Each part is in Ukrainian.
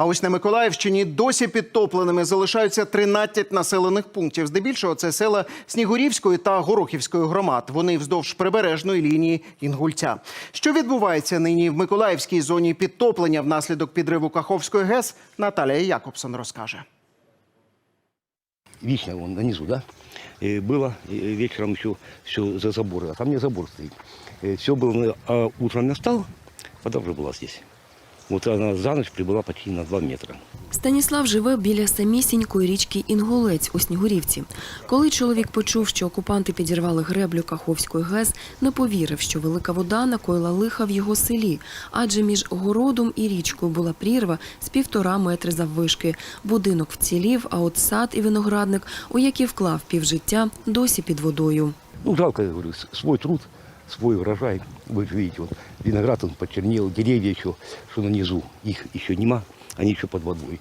А ось на Миколаївщині досі підтопленими залишаються 13 населених пунктів. Здебільшого це села Снігурівської та Горохівської громад. Вони вздовж прибережної лінії Інгульця. Що відбувається нині в Миколаївській зоні підтоплення внаслідок підриву Каховської ГЕС, Наталія Якобсон розкаже. Вишня вон нанизу, да? Э, Было э, вечером еще все за заборы, а там не забор стоит. Все было, а утром я встал, вода уже была здесь. Вот она за ночь прибыла почти на 2 метра. Станіслав живе біля самісінької річки Інгулець у Снігурівці. Коли чоловік почув, що окупанти підірвали греблю Каховської ГЕС, не повірив, що велика вода накоїла лиха в його селі, адже між городом і річкою була прірва з півтора метри заввишки. Будинок вцілів, а от сад і виноградник, у який вклав півжиття, досі під водою. Ну, жалко, я говорю, с- свой труд, свой урожай. Вы же видите, вот виноград он почернел, деревья еще, что нанизу, их еще нема, они еще под водой.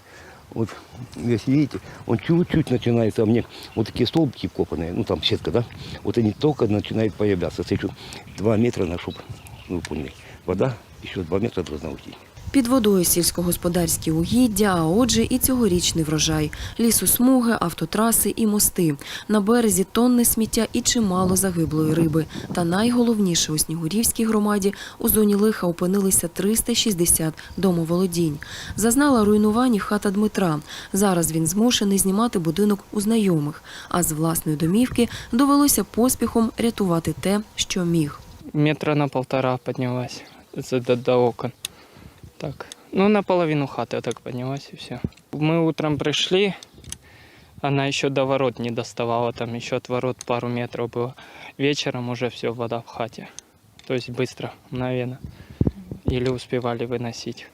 Вот, если видите, он чуть-чуть начинается, а мне вот такие столбики копанные, ну там сетка, да, вот они только начинают появляться. Смотрите, два метра на шуб, ну вы поняли, вода еще два метра должна уйти. Під водою сільськогосподарські угіддя, а отже і цьогорічний врожай. Лісосмуги, автотраси і мости. На березі тонни сміття і чимало загиблої риби. Та найголовніше у Снігурівській громаді у зоні лиха опинилися 360 домоволодінь. Зазнала руйнувань хата Дмитра. Зараз він змушений знімати будинок у знайомих. А з власної домівки довелося поспіхом рятувати те, що міг. метра на полтора поднялась за- до, до окон. Так. Ну, наполовину хаты так поднялась и все. Мы утром пришли, она еще до ворот не доставала, там еще от ворот пару метров было. Вечером уже все, вода в хате. То есть быстро, мгновенно. Или успевали выносить.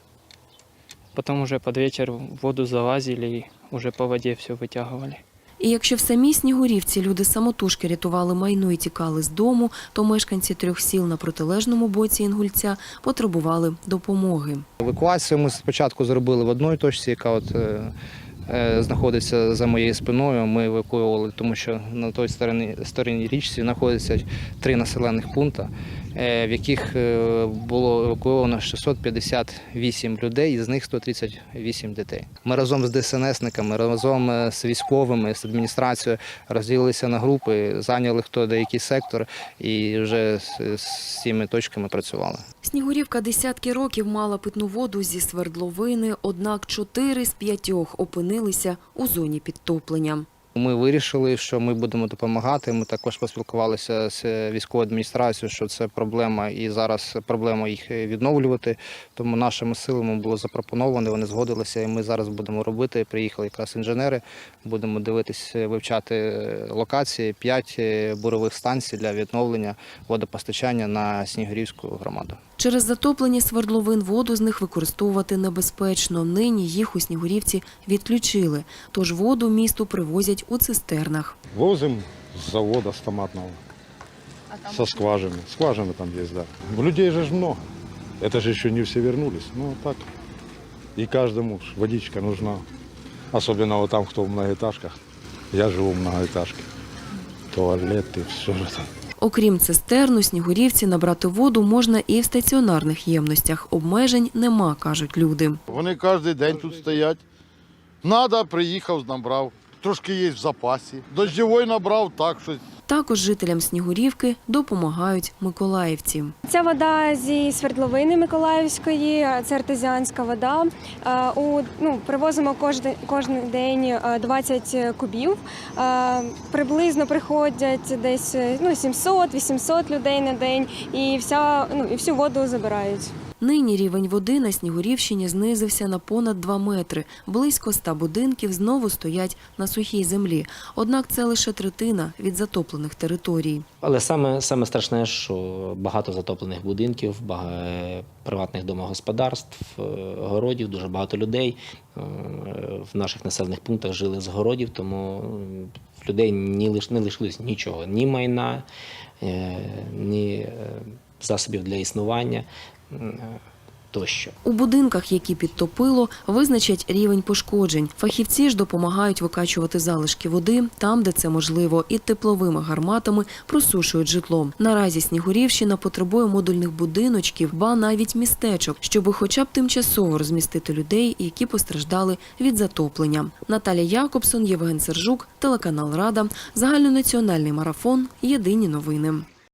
Потом уже под вечер воду залазили и уже по воде все вытягивали. І якщо в самій Снігурівці люди самотужки рятували майно і тікали з дому, то мешканці трьох сіл на протилежному боці Інгульця потребували допомоги. Евакуацію ми спочатку зробили в одній точці, яка от, е, знаходиться за моєю спиною. Ми евакуювали, тому що на той стороні, стороні річці знаходяться три населених пункти, е, в яких е, було евакуйовано 658 людей, із них 138 дітей. Ми разом з ДСНСниками, разом е, з військовими, з адміністрацією розділилися на групи, зайняли хто деякий сектор і вже з, цими точками працювали. Снігурівка десятки років мала питну воду зі свердловини, однак чотири з п'ятьох опинилися у зоні підтоплення. Ми вирішили, що ми будемо допомагати. Ми також поспілкувалися з військовою адміністрацією, що це проблема, і зараз проблема їх відновлювати. Тому нашими силами було запропоновано, вони згодилися, і ми зараз будемо робити. Приїхали якраз інженери, будемо дивитись, вивчати локації, п'ять бурових станцій для відновлення водопостачання на Снігурівську громаду. Через затоплення свердловин воду з них використовувати небезпечно. Нині їх у Снігурівці відключили, тож воду місту привозять у цистернах. Возим с завода, с томатного. Со скважины. Скважины там есть, да. Людей же ж много. Это же еще не все вернулись. Ну, а так. И каждому ж водичка нужна. Особенно вот там, кто в многоэтажках. Я живу в многоэтажке. Туалеты, все же там. Окрім цистерн, у Снігурівці набрати воду можна і в стаціонарних ємностях. Обмежень нема, кажуть люди. Вони кожен день тут стоять. Надо, приїхав, набрав. Трошки є в запасі. Дождєвий набрав, так щось. Також жителям Снігурівки допомагають миколаївці. Ця вода зі свердловини Миколаївської, це артезіанська вода. У, ну, привозимо кожен, кожен день е, 20 кубів. Приблизно приходять десь ну, 700-800 людей на день і, вся, ну, і всю воду забирають. Нині рівень води на Снігурівщині знизився на понад 2 метри. Близько 100 будинків знову стоять на сухій землі. Однак це лише третина від затоплених територій. Але саме, саме страшне, що багато затоплених будинків, бага- приватних домогосподарств, е, городів, дуже багато людей е, в наших населених пунктах жили з городів, тому в людей не лишилось нічого, ні майна, е, ні засобів для існування. Тощо. У будинках, які підтопило, визначать рівень пошкоджень. Фахівці ж допомагають викачувати залишки води там, де це можливо, і тепловими гарматами просушують житло. Наразі Снігурівщина потребує модульних будиночків, ба навіть містечок, щоби хоча б тимчасово розмістити людей, які постраждали від затоплення. Наталя Якобсон, Євген Сержук, телеканал Рада, загальнонаціональний марафон. Єдині новини.